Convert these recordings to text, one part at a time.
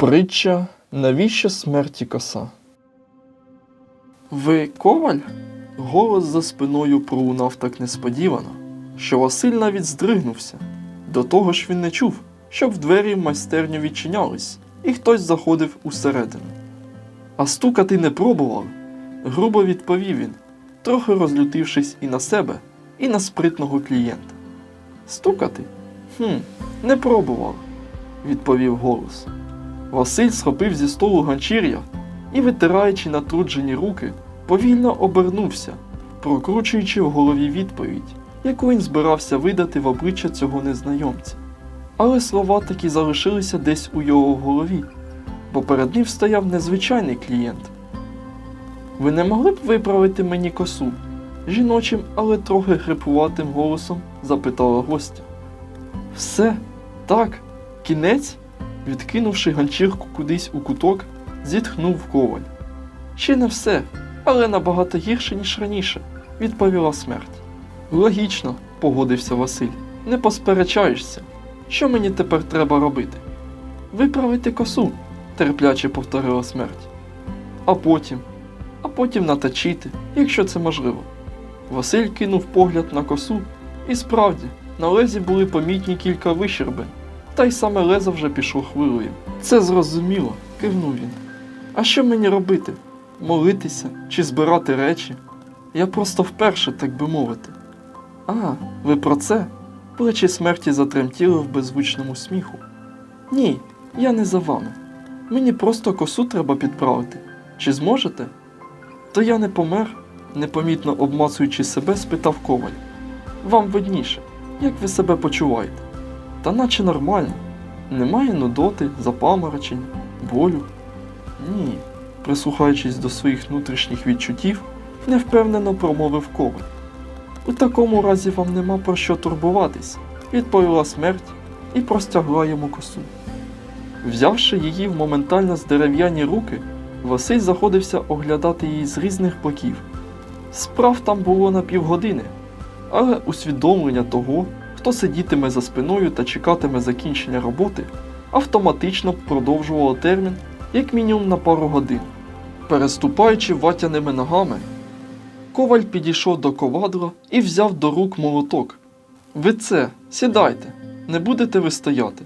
Притча Навіщо смерті коса? Ви коваль? Голос за спиною пролунав так несподівано, що Василь навіть здригнувся. До того ж він не чув, щоб в двері в майстерню відчинялись, і хтось заходив усередину. А стукати не пробував, грубо відповів він, трохи розлютившись і на себе, і на спритного клієнта. Стукати? Хм, не пробував, відповів голос. Василь схопив зі столу ганчір'я і, витираючи натруджені руки, повільно обернувся, прокручуючи в голові відповідь, яку він збирався видати в обличчя цього незнайомця. Але слова таки залишилися десь у його голові, бо перед ним стояв незвичайний клієнт. Ви не могли б виправити мені косу? жіночим, але трохи хрипуватим голосом запитала гостя. Все, так, кінець? Відкинувши ганчірку кудись у куток, зітхнув коваль. Ще не все, але набагато гірше, ніж раніше, відповіла смерть. Логічно, погодився Василь. Не посперечаєшся. Що мені тепер треба робити? Виправити косу, терпляче повторила смерть. А потім, а потім наточити, якщо це можливо. Василь кинув погляд на косу, і справді, на лезі були помітні кілька вищербин, та й саме лезо вже пішло хвилею. Це зрозуміло, кивнув він. А що мені робити? Молитися чи збирати речі? Я просто вперше, так би мовити. А, ви про це? Плечі смерті затремтіли в беззвучному сміху. Ні, я не за вами. Мені просто косу треба підправити. Чи зможете? То я не помер, непомітно обмацуючи себе, спитав коваль. Вам видніше, як ви себе почуваєте? Та наче нормально. Немає нудоти, запаморочень, болю. Ні, прислухаючись до своїх внутрішніх відчуттів, невпевнено промовив коваль. У такому разі вам нема про що турбуватись, відповіла смерть і простягла йому косу. Взявши її в моментально здерев'яні руки, Василь заходився оглядати її з різних боків. Справ там було на півгодини, але усвідомлення того, хто сидітиме за спиною та чекатиме закінчення роботи, автоматично продовжувало термін як мінімум на пару годин. Переступаючи ватяними ногами, коваль підійшов до ковадла і взяв до рук молоток. Ви це, сідайте, не будете ви стояти.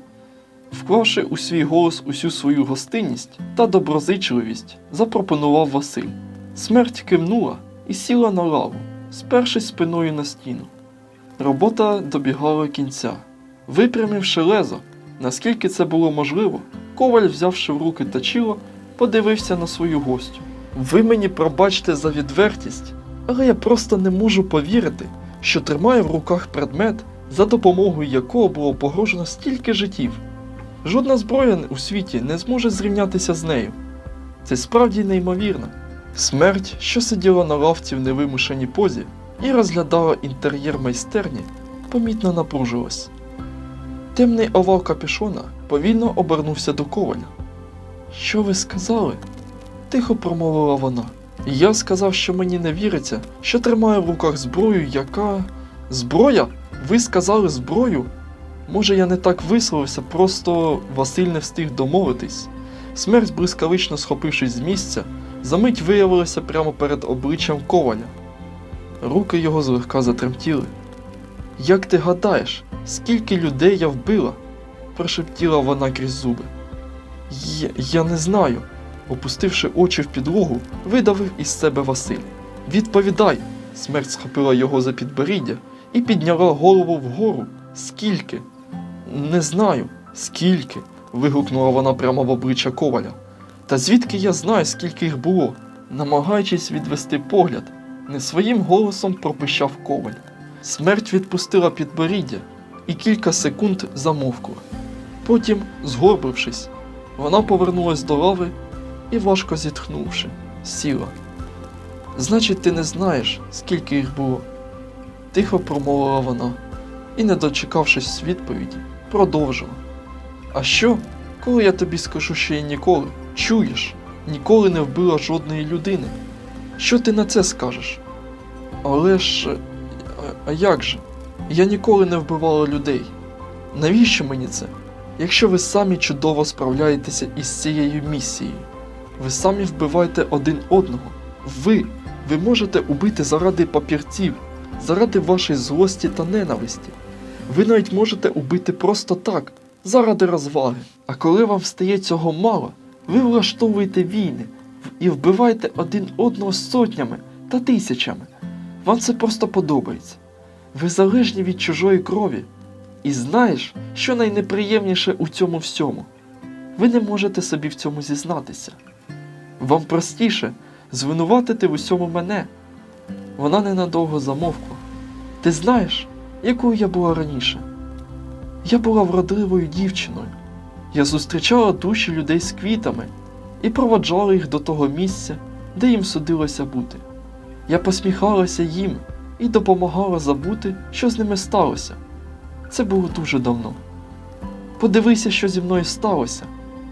Вклавши у свій голос усю свою гостинність та доброзичливість, запропонував Василь. Смерть кивнула і сіла на лаву, спершись спиною на стіну. Робота добігала кінця. Випрямивши лезо, наскільки це було можливо, коваль, взявши в руки точило, подивився на свою гостю. Ви мені пробачте за відвертість, але я просто не можу повірити, що тримаю в руках предмет, за допомогою якого було погрожено стільки життів. Жодна зброя у світі не зможе зрівнятися з нею. Це справді неймовірно. Смерть, що сиділа на лавці в невимушеній позі і розглядала інтер'єр майстерні, помітно напружилась. Темний овал капюшона повільно обернувся до коваля. Що ви сказали? тихо промовила вона. Я сказав, що мені не віриться, що тримаю в руках зброю, яка. Зброя? Ви сказали зброю? Може, я не так висловився, просто Василь не встиг домовитись. Смерть, блискавично схопившись з місця, замить виявилася прямо перед обличчям коваля. Руки його злегка затремтіли. Як ти гадаєш, скільки людей я вбила? прошептіла вона крізь зуби. Я, я не знаю, опустивши очі в підлогу, видавив із себе Василь. Відповідай! Смерть схопила його за підборіддя і підняла голову вгору. Скільки? Не знаю, скільки. вигукнула вона прямо в обличчя коваля. Та звідки я знаю, скільки їх було? Намагаючись відвести погляд, не своїм голосом пропищав коваль. Смерть відпустила підборіддя і кілька секунд замовкла. Потім, згорбившись, вона повернулась до лави і, важко зітхнувши, сіла. Значить, ти не знаєш, скільки їх було, тихо промовила вона і, не дочекавшись відповіді, продовжила. А що, коли я тобі скажу, що я ніколи, чуєш, ніколи не вбила жодної людини? Що ти на це скажеш? Але ж. е, А, як же? Я ніколи не вбивала людей. Навіщо мені це? якщо ви самі чудово справляєтеся із цією місією. Ви самі вбиваєте один одного. Ви, ви можете убити заради папірців, заради вашої злості та ненависті. Ви навіть можете убити просто так, заради розваги. А коли вам стає цього мало, ви влаштовуєте війни і вбиваєте один одного сотнями та тисячами. Вам це просто подобається. Ви залежні від чужої крові. І знаєш, що найнеприємніше у цьому всьому? Ви не можете собі в цьому зізнатися. Вам простіше звинуватити в усьому мене. Вона ненадовго замовкла. Ти знаєш, якою я була раніше? Я була вродливою дівчиною. Я зустрічала душі людей з квітами і проводжала їх до того місця, де їм судилося бути. Я посміхалася їм і допомагала забути, що з ними сталося. Це було дуже давно. Подивися, що зі мною сталося.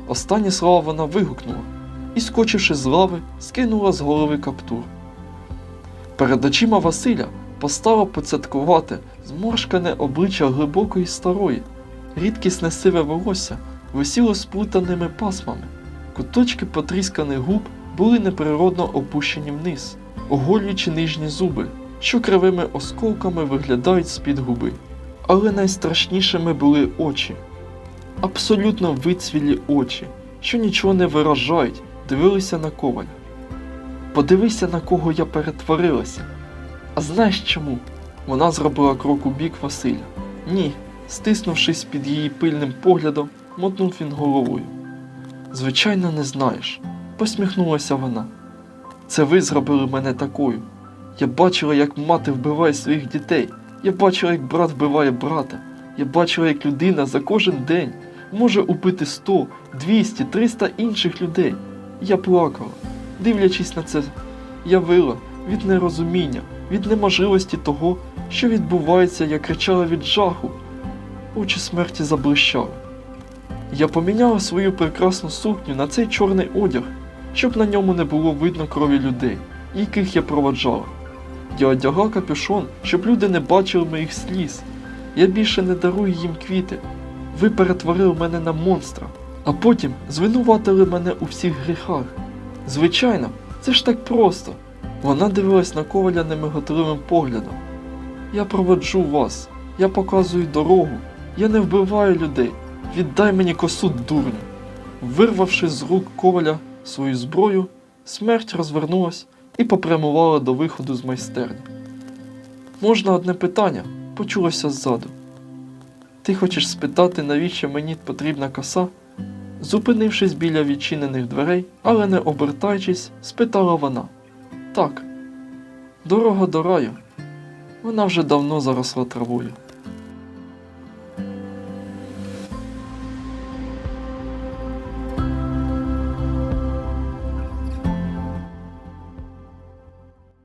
Останні слова вона вигукнула і, скочивши з лави, скинула з голови каптур. Перед очима Василя постало поцяткувати зморшкане обличчя глибокої старої, рідкісне сиве волосся висіло сплутаними пасмами, куточки потрісканих губ були неприродно опущені вниз, оголюючи нижні зуби, що кривими осколками виглядають з-під губи. Але найстрашнішими були очі. Абсолютно вицвілі очі, що нічого не виражають, дивилися на коваля. Подивися, на кого я перетворилася. А знаєш чому? Вона зробила крок у бік Василя. Ні, стиснувшись під її пильним поглядом, мотнув він головою. Звичайно, не знаєш, посміхнулася вона. Це ви зробили мене такою. Я бачила, як мати вбиває своїх дітей. Я бачила, як брат вбиває брата. Я бачила, як людина за кожен день може убити 100, 200, 300 інших людей. Я плакала, дивлячись на це, я вила від нерозуміння, від неможливості того, що відбувається, я кричала від жаху. Очі смерті заблищали. Я поміняла свою прекрасну сукню на цей чорний одяг, щоб на ньому не було видно крові людей, яких я проводжала. Я одягла капюшон, щоб люди не бачили моїх сліз. Я більше не дарую їм квіти. Ви перетворили мене на монстра, а потім звинуватили мене у всіх гріхах. Звичайно, це ж так просто. Вона дивилась на коваля немиготливим поглядом. Я проводжу вас, я показую дорогу, я не вбиваю людей. Віддай мені косу, дурню. Вирвавши з рук коваля свою зброю, смерть розвернулась і попрямувала до виходу з майстерні. Можна одне питання? почулося ззаду. Ти хочеш спитати, навіщо мені потрібна коса? Зупинившись біля відчинених дверей, але не обертаючись, спитала вона. Так, дорога до раю. Вона вже давно заросла травою.